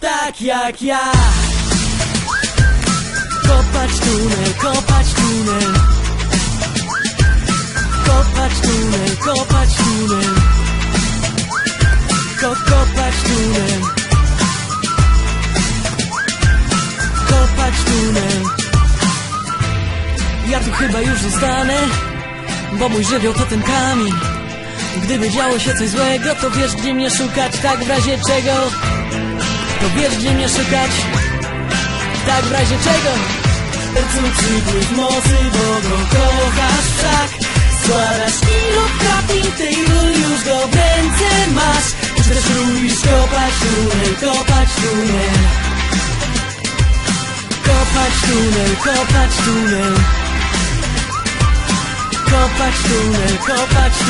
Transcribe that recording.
tak jak ja. Kopać tunel, kopać tunel. Kopać tunel, kopać tunel. Ko kopać tunel. Kopać tunel. Ja tu chyba już zostanę Bo mój żywioł to ten kamień. Gdyby działo się coś złego To wiesz gdzie mnie szukać Tak w razie czego To wiesz gdzie mnie szukać? Tak w razie czego. Sercu przykryć mocy Bo go kochasz wszak. Składasz kilot kapli Tej już go w ręce masz. Już też lubisz kopać tunel Kopać tunel. Kopać tunel, kopać tunel. Kopać tunel, kopać tunel